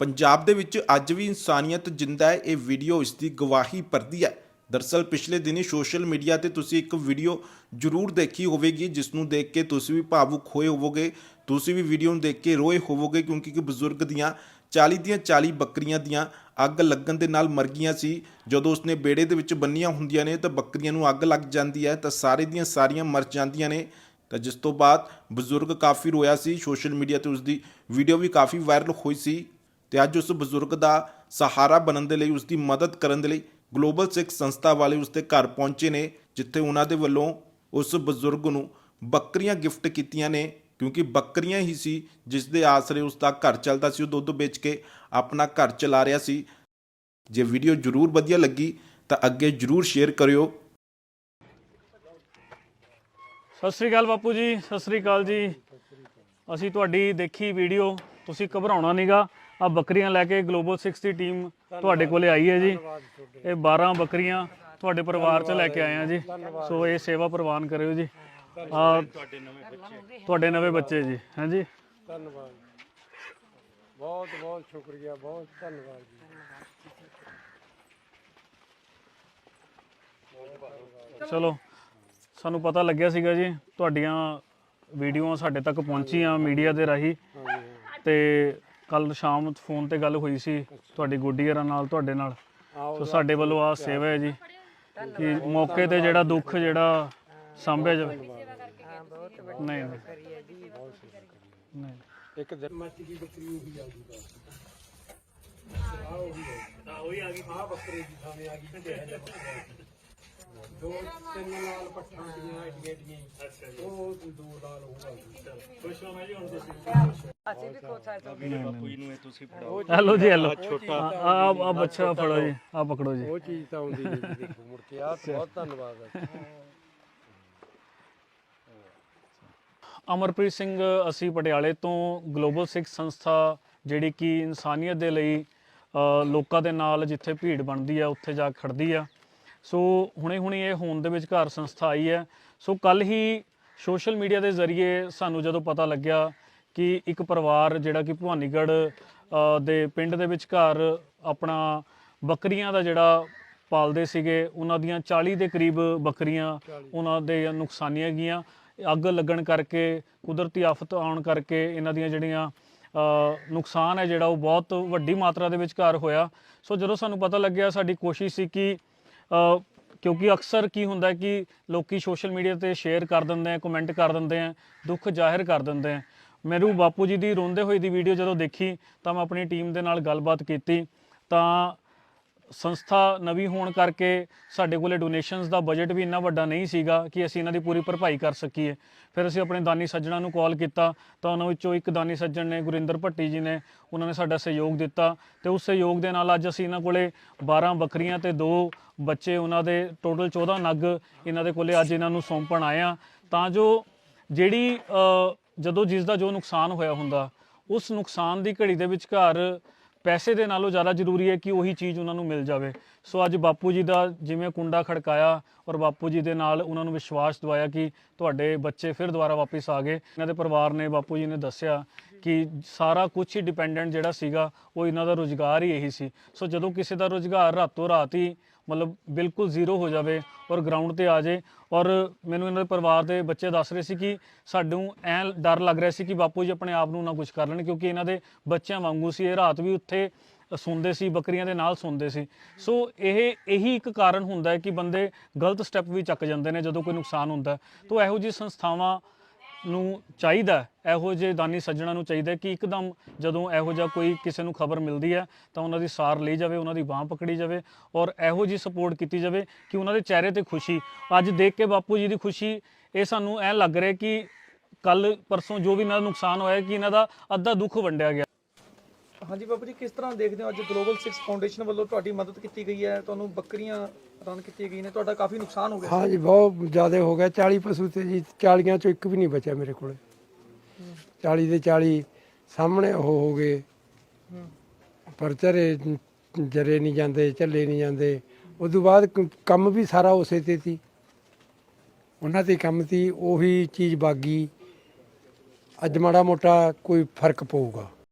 ਪੰਜਾਬ ਦੇ ਵਿੱਚ ਅੱਜ ਵੀ ਇਨਸਾਨੀਅਤ ਜਿੰਦਾ ਹੈ, ਇਹ ਵੀਡੀਓ ਇਸ ਦੀ ਗਵਾਹੀ ਭਰਦੀ ਹੈ। ਦਰਸਲ ਪਿਛਲੇ ਦਿਨੀ ਸੋਸ਼ਲ ਮੀਡੀਆ ਤੇ ਤੁਸੀਂ ਇੱਕ ਵੀਡੀਓ ਜ਼ਰੂਰ ਦੇਖੀ ਹੋਵੇਗੀ, ਜਿਸ ਨੂੰ ਦੇਖ ਕੇ ਤੁਸੀਂ ਵੀ ਭਾਵੁਕ ਹੋਏ ਹੋਵੋਗੇ, ਤੁਸੀਂ ਵੀ ਵੀਡੀਓ ਨੂੰ ਦੇਖ ਕੇ ਰੋਏ ਹੋਵੋਗੇ, ਕਿਉਂਕਿ ਕਿ ਬਜ਼ੁਰਗ ਦੀਆਂ 40 ਦੀਆਂ 40 ਬੱਕਰੀਆਂ ਦੀਆਂ ਅੱਗ ਲੱਗਣ ਦੇ ਨਾਲ ਮਰ ਗਈਆਂ ਸੀ। ਜਦੋਂ ਉਸਨੇ ਬੇੜੇ ਦੇ ਵਿੱਚ ਬੰਨੀਆਂ ਹੁੰਦੀਆਂ ਨੇ, ਤਾਂ ਬੱਕਰੀਆਂ ਨੂੰ ਅੱਗ ਲੱਗ ਜਾਂਦੀ ਹੈ, ਤਾਂ ਸਾਰੇ ਦੀਆਂ ਸਾਰੀਆਂ ਮਰ ਜਾਂਦੀਆਂ ਨੇ। ਤਾਂ ਜਿਸ ਤੋਂ ਬਾਅਦ ਬਜ਼ੁਰਗ ਕਾਫੀ ਰੋਇਆ ਸੀ, ਸੋਸ਼ਲ ਮੀਡੀਆ ਤੇ ਉਸ ਦੀ ਵੀਡੀਓ ਵੀ ਕਾਫੀ ਵਾਇਰਲ ਹੋਈ ਸੀ। ਤੇ ਅੱਜ ਉਸ ਬਜ਼ੁਰਗ ਦਾ ਸਹਾਰਾ ਬਣਨ ਦੇ ਲਈ ਉਸ ਦੀ ਮਦਦ ਕਰਨ ਦੇ ਲਈ ਗਲੋਬਲ ਸਿੱਖ ਸੰਸਥਾ ਵਾਲੇ ਉਸ ਦੇ ਘਰ ਪਹੁੰਚੇ ਨੇ, ਜਿੱਥੇ ਉਹਨਾਂ ਦੇ ਵੱਲੋਂ ਉਸ ਬਜ਼ੁਰਗ ਨੂੰ ਬੱਕਰੀਆਂ ਗਿਫਟ ਕੀਤੀਆਂ ਨੇ, ਕਿਉਂਕਿ ਬੱਕਰੀਆਂ ਹੀ ਸੀ ਜਿਸ ਦੇ ਆਸਰੇ ਉਸ ਦਾ ਘਰ ਚੱਲਦਾ ਸੀ, ਉਹ ਦੁੱਧ ਵੇਚ ਕੇ ਆਪਣਾ ਘਰ ਚਲਾ ਰਿਹਾ ਸੀ। ਜੇ ਵੀਡੀਓ ਜਰੂਰ ਵਧੀਆ ਲੱਗੀ, ਤਾਂ ਅੱਗੇ ਜਰੂਰ ਸ਼ੇਅਰ ਕਰਿਓ। ਸਤਿ ਸ੍ਰੀ ਅਕਾਲ ਬਾਪੂ ਜੀ, ਸਤਿ ਸ੍ਰੀ ਅਕਾਲ ਜੀ। ਅਸੀਂ ਤੁਹਾਡੀ ਦੇਖੀ ਵੀਡੀਓ ਤੁਸੀਂ ਘਬਰਾਉਣਾ ਨਹੀਂਗਾ ਆ ਬੱਕਰੀਆਂ ਲੈ ਕੇ ਗਲੋਬਲ 6 ਦੀ ਟੀਮ ਤੁਹਾਡੇ ਕੋਲੇ ਆਈ ਹੈ ਜੀ। ਇਹ 12 ਬੱਕਰੀਆਂ ਤੁਹਾਡੇ ਪਰਿਵਾਰ ਚ ਲੈ ਕੇ ਆਏ ਆ ਜੀ। ਸੋ ਇਹ ਸੇਵਾ ਪ੍ਰਵਾਨ ਕਰਿਓ ਜੀ। ਆ ਤੁਹਾਡੇ ਨਵੇਂ ਬੱਚੇ ਜੀ ਹਾਂਜੀ ਧੰਨਵਾਦ ਬਹੁਤ ਬਹੁਤ ਸ਼ੁਕਰੀਆ ਬਹੁਤ ਧੰਨਵਾਦ ਜੀ। ਚਲੋ ਸਾਨੂੰ ਪਤਾ ਲੱਗਿਆ ਸੀਗਾ ਜੀ ਤੁਹਾਡੀਆਂ ਵੀਡੀਓਆਂ ਸਾਡੇ ਤੱਕ ਪਹੁੰਚੀਆਂ ਮੀਡੀਆ ਦੇ ਰਾਹੀਂ। ਤੇ ਕੱਲ ਸ਼ਾਮ ਫੋਨ ਤੇ ਗੱਲ ਹੋਈ ਸੀ ਤੁਹਾਡੀ ਗੁੱਡੀਅਰਾਂ ਨਾਲ ਤੁਹਾਡੇ ਨਾਲ। ਸੋ ਸਾਡੇ ਵੱਲੋਂ ਆ ਸੇਵਾ ਹੈ ਜੀ ਕਿ ਮੌਕੇ ਤੇ ਜਿਹੜਾ ਦੁੱਖ ਜਿਹੜਾ ਸਾਂਭਿਆ ਜਾਵੇ ਨਹੀਂ ਨਹੀਂ। ਨਹੀਂ। ਇੱਕ ਦਿਨ ਮੱਚ ਦੀ ਬੱਕਰੀ ਉਹ ਵੀ ਆ ਗਈ ਬਸ ਆ ਉਹ ਵੀ ਆ ਉਹ ਹੀ ਆ ਗਈ ਆ ਬੱਕਰੀ ਦੀ ਥਾਵੇਂ ਆ ਗਈ ਤੇ ਦੋ ਤਿੰਨ ਲਾਲ ਪੱਠਾਂ ਦੀਆਂ ਏਡੀਆਂ ਏਡੀਆਂ। ਉਹ ਦੋ ਲਾਲ ਹੋ ਗਈ ਖੁਸ਼ ਹੋ ਮੈਂ ਜੀ। ਹੁਣ ਤੁਸੀਂ ਹੈਲੋ ਜੀ ਹੈਲੋ। ਛੋਟਾ। ਆ ਆ ਬੱਚਾ ਫੜੋ ਜੀ ਆ ਪਕੜੋ ਜੀ। ਉਹ ਚੀਜ਼ ਤਾਂ ਆਉਂਦੀ ਨਹੀਂ ਦੇਖੋ ਮੁੜ ਕੇ ਆ ਬਹੁਤ ਧੰਨਵਾਦ ਹੈ। ਅਮਰਪ੍ਰੀਤ ਸਿੰਘ ਅਸੀਂ ਪਟਿਆਲੇ ਤੋਂ ਗਲੋਬਲ ਸਿੱਖ ਸੰਸਥਾ ਜਿਹੜੀ ਕਿ ਇਨਸਾਨੀਅਤ ਦੇ ਲਈ ਲੋਕਾਂ ਦੇ ਨਾਲ ਜਿੱਥੇ ਭੀੜ ਬਣਦੀ ਆ ਉੱਥੇ ਜਾ ਖੜਦੀ ਆ। ਸੋ ਹੁਣੇ ਹੁਣੇ ਇਹ ਹੋਂਦ ਦੇ ਵਿਚਕਾਰ ਸੰਸਥਾ ਆਈ ਹੈ। ਸੋ ਕੱਲ ਹੀ ਸੋਸ਼ਲ ਮੀਡੀਆ ਦੇ ਜ਼ਰੀਏ ਸਾਨੂੰ ਜਦੋਂ ਪਤਾ ਲੱਗਿਆ ਕਿ ਇੱਕ ਪਰਿਵਾਰ ਜਿਹੜਾ ਕਿ ਭਵਾਨੀਗੜ੍ਹ ਦੇ ਪਿੰਡ ਦੇ ਵਿਚਕਾਰ ਆਪਣਾ ਬੱਕਰੀਆਂ ਦਾ ਜਿਹੜਾ ਪਾਲਦੇ ਸੀਗੇ ਉਹਨਾਂ ਦੀਆਂ 40 ਦੇ ਕਰੀਬ ਬੱਕਰੀਆਂ ਉਹਨਾਂ ਦੇ ਨੁਕਸਾਨੀਆਂ ਗਈਆਂ। ਅੱਗ ਲੱਗਣ ਕਰਕੇ ਕੁਦਰਤੀ ਆਫਤ ਆਉਣ ਕਰਕੇ ਇਹਨਾਂ ਦੀਆਂ ਜਿਹੜੀਆਂ ਨੁਕਸਾਨ ਹੈ ਜਿਹੜਾ ਉਹ ਬਹੁਤ ਵੱਡੀ ਮਾਤਰਾ ਦੇ ਵਿੱਚ ਘਰ ਹੋਇਆ। ਸੋ ਜਦੋਂ ਸਾਨੂੰ ਪਤਾ ਲੱਗਿਆ ਸਾਡੀ ਕੋਸ਼ਿਸ਼ ਸੀ ਕਿ ਕਿਉਂਕਿ ਅਕਸਰ ਕੀ ਹੁੰਦਾ ਕਿ ਲੋਕੀ ਸੋਸ਼ਲ ਮੀਡੀਆ ਤੇ ਸ਼ੇਅਰ ਕਰ ਦਿੰਦੇ ਆ ਕਮੈਂਟ ਕਰ ਦਿੰਦੇ ਆ ਦੁੱਖ ਜ਼ਾਹਿਰ ਕਰ ਦਿੰਦੇ ਆ। ਮੈਨੂੰ ਬਾਪੂ ਜੀ ਦੀ ਰੋਂਦੇ ਹੋਏ ਦੀ ਵੀਡੀਓ ਜਦੋਂ ਦੇਖੀ ਤਾਂ ਮੈਂ ਆਪਣੀ ਟੀਮ ਦੇ ਨਾਲ ਗੱਲਬਾਤ ਕੀਤੀ ਤਾਂ ਸੰਸਥਾ ਨਵੀਂ ਹੋਣ ਕਰਕੇ ਸਾਡੇ ਕੋਲੇ ਡੋਨੇਸ਼ਨਸ ਦਾ ਬਜਟ ਵੀ ਇੰਨਾ ਵੱਡਾ ਨਹੀਂ ਸੀਗਾ ਕਿ ਅਸੀਂ ਇਹਨਾਂ ਦੀ ਪੂਰੀ ਭਰਪਾਈ ਕਰ ਸਕੀਏ। ਫਿਰ ਅਸੀਂ ਆਪਣੇ ਦਾਨੀ ਸੱਜਣਾ ਨੂੰ ਕਾਲ ਕੀਤਾ ਤਾਂ ਉਹਨਾਂ ਵਿੱਚੋਂ ਇੱਕ ਦਾਨੀ ਸੱਜਣ ਨੇ ਗੁਰਿੰਦਰ ਭੱਟੀ ਜੀ ਨੇ ਉਹਨਾਂ ਨੇ ਸਾਡਾ ਸਹਿਯੋਗ ਦਿੱਤਾ ਤੇ ਉਸ ਸਹਿਯੋਗ ਦੇ ਨਾਲ ਅੱਜ ਅਸੀਂ ਇਹਨਾਂ ਕੋਲੇ 12 ਬੱਕਰੀਆਂ ਤੇ ਦੋ ਬੱਚੇ ਉਹਨਾਂ ਦੇ ਟੋਟਲ 14 ਨਗ ਇਹਨਾਂ ਦੇ ਕੋਲੇ ਅੱਜ ਇਹਨਾਂ ਨੂੰ ਸੌਂਪਣ ਆਏ ਆ ਤਾਂ ਜੋ ਜਿਹੜੀ ਜਦੋਂ ਜਿਸ ਦਾ ਜੋ ਨੁਕਸਾਨ ਹੋਇਆ ਹੁੰਦਾ, ਉਸ ਨੁਕਸਾਨ ਦੀ ਘੜੀ ਦੇ ਵਿਚਕਾਰ ਪੈਸੇ ਦੇ ਨਾਲੋਂ ਜ਼ਿਆਦਾ ਜ਼ਰੂਰੀ ਹੈ ਕਿ ਉਹੀ ਚੀਜ਼ ਉਹਨਾਂ ਨੂੰ ਮਿਲ ਜਾਵੇ। ਸੋ ਅੱਜ ਬਾਪੂ ਜੀ ਦਾ ਜਿਵੇਂ ਕੁੰਡਾ ਖੜਕਾਇਆ ਔਰ ਬਾਪੂ ਜੀ ਦੇ ਨਾਲ ਉਹਨਾਂ ਨੂੰ ਵਿਸ਼ਵਾਸ ਦਿਵਾਇਆ ਕਿ ਤੁਹਾਡੇ ਬੱਚੇ ਫਿਰ ਦੁਬਾਰਾ ਵਾਪਸ ਆ ਗਏ। ਇਹਨਾਂ ਦੇ ਪਰਿਵਾਰ ਨੇ ਬਾਪੂ ਜੀ ਨੇ ਦੱਸਿਆ ਕਿ ਸਾਰਾ ਕੁਝ ਹੀ ਡਿਪੈਂਡੈਂਟ ਜਿਹੜਾ ਸੀਗਾ, ਉਹ ਇਹਨਾਂ ਦਾ ਰੋਜ਼ਗਾਰ ਹੀ ਇਹੀ ਸੀ। ਸੋ ਜਦੋਂ ਕਿਸੇ ਦਾ ਰੋਜ਼ਗਾਰ ਰਾਤੋਂ ਰਾਤ ਹੀ ਮਤਲਬ ਬਿਲਕੁਲ ਜ਼ੀਰੋ ਹੋ ਜਾਵੇ ਔਰ ਗਰਾਊਂਡ ਤੇ ਆ ਜਾਏ ਔਰ ਮੈਨੂੰ ਇਹਨਾਂ ਦੇ ਪਰਿਵਾਰ ਦੇ ਬੱਚੇ ਦੱਸ ਰਹੇ ਸੀ ਕਿ ਸਾਨੂੰ ਐ ਡਰ ਲੱਗ ਰਿਹਾ ਸੀ ਕਿ ਬਾਪੂ ਜੀ ਆਪਣੇ ਆਪ ਨੂੰ ਨਾ ਕੁਝ ਕਰ ਲੈਣ ਕਿਉਂਕਿ ਇਹਨਾਂ ਦੇ ਬੱਚਿਆਂ ਵਾਂਗੂ ਸੀ। ਇਹ ਰਾਤ ਵੀ ਉੱਥੇ ਸੁਣਦੇ ਸੀ, ਬੱਕਰੀਆਂ ਦੇ ਨਾਲ ਸੁਣਦੇ ਸੀ। ਸੋ ਇਹ, ਇਹੀ ਇੱਕ ਕਾਰਨ ਹੁੰਦਾ ਹੈ ਕਿ ਬੰਦੇ ਗਲਤ ਸਟੈਪ ਵੀ ਚੱਕ ਜਾਂਦੇ ਨੇ ਜਦੋਂ ਕੋਈ ਨੁਕਸਾਨ ਹੁੰਦਾ ਤਾਂ ਇਹੋ ਜਿਹੀ ਸੰਸਥਾਵਾਂ ਨੂੰ ਚਾਹੀਦਾ ਇਹੋ ਜਿਹੇ ਦਾਨੀ ਸੱਜਣਾ ਨੂੰ ਚਾਹੀਦਾ ਕਿ ਇੱਕਦਮ ਜਦੋਂ ਇਹੋ ਜਿਹਾ ਕੋਈ ਕਿਸੇ ਨੂੰ ਖਬਰ ਮਿਲਦੀ ਹੈ, ਤਾਂ ਉਹਨਾਂ ਦੀ ਸਾਰ ਲਈ ਜਾਵੇ, ਉਹਨਾਂ ਦੀ ਬਾਹ ਪਕੜੀ ਜਾਵੇ ਔਰ ਇਹੋ ਜਿਹੀ ਸਪੋਰਟ ਕੀਤੀ ਜਾਵੇ ਕਿ ਉਹਨਾਂ ਦੇ ਚਿਹਰੇ ਤੇ ਖੁਸ਼ੀ, ਅੱਜ ਦੇਖ ਕੇ ਬਾਪੂ ਜੀ ਦੀ ਖੁਸ਼ੀ, ਇਹ ਸਾਨੂੰ ਐ ਲੱਗ ਰਿਹਾ ਕਿ ਕੱਲ ਪਰਸੋਂ ਜੋ ਵੀ ਇਹਨਾਂ ਦਾ ਨੁਕਸਾਨ ਹੋਇਆ ਕਿ ਇਹਨਾਂ ਦਾ ਅੱਧਾ ਦੁੱਖ ਵੰਡਿਆ ਗਿਆ। ਹਾਂਜੀ ਬਾਬੂ ਜੀ, ਕਿਸ ਤਰ੍ਹਾਂ ਦੇਖਦੇ ਹੋ ਅੱਜ ਗਲੋਬਲ 6 ਫਾਊਂਡੇਸ਼ਨ ਵੱਲੋਂ ਤੁਹਾਡੀ ਮਦਦ ਕੀਤੀ ਗਈ ਹੈ? ਤੁਹਾਨੂੰ ਬੱਕਰੀਆਂ ਪ੍ਰਦਾਨ ਕੀਤੀਆਂ ਗਈਆਂ ਨੇ, ਤੁਹਾਡਾ ਕਾਫੀ ਨੁਕਸਾਨ ਹੋ ਗਿਆ। ਹਾਂ ਬਹੁਤ ਜ਼ਿਆਦਾ ਹੋ ਗਿਆ। 40 ਪਸ਼ੂ ਤੇ ਜੀ 40 ਚੋਂ ਇੱਕ ਵੀ ਨਹੀਂ ਬਚਿਆ ਮੇਰੇ ਕੋਲੇ। 40 ਦੇ 40 ਸਾਹਮਣੇ ਉਹ ਹੋ ਗਏ। ਪਰ ਚਰੇ ਜਰੇ ਨਹੀਂ ਜਾਂਦੇ, ਝੱਲੇ ਨਹੀਂ ਜਾਂਦੇ। ਉਸ ਤੋਂ ਬਾਅਦ ਕੰਮ ਵੀ ਸਾਰਾ ਉਸੇ ਤੇ ਸੀ। ਉਹਨਾਂ ਤੇ ਕੰਮ ਸੀ, ਉਹੀ ਚੀਜ਼ ਬਾਗੀ। ਅੱਜ ਮਾੜਾ ਮੋਟਾ ਕੋਈ ਫ਼ਰਕ ਪਊਗਾ।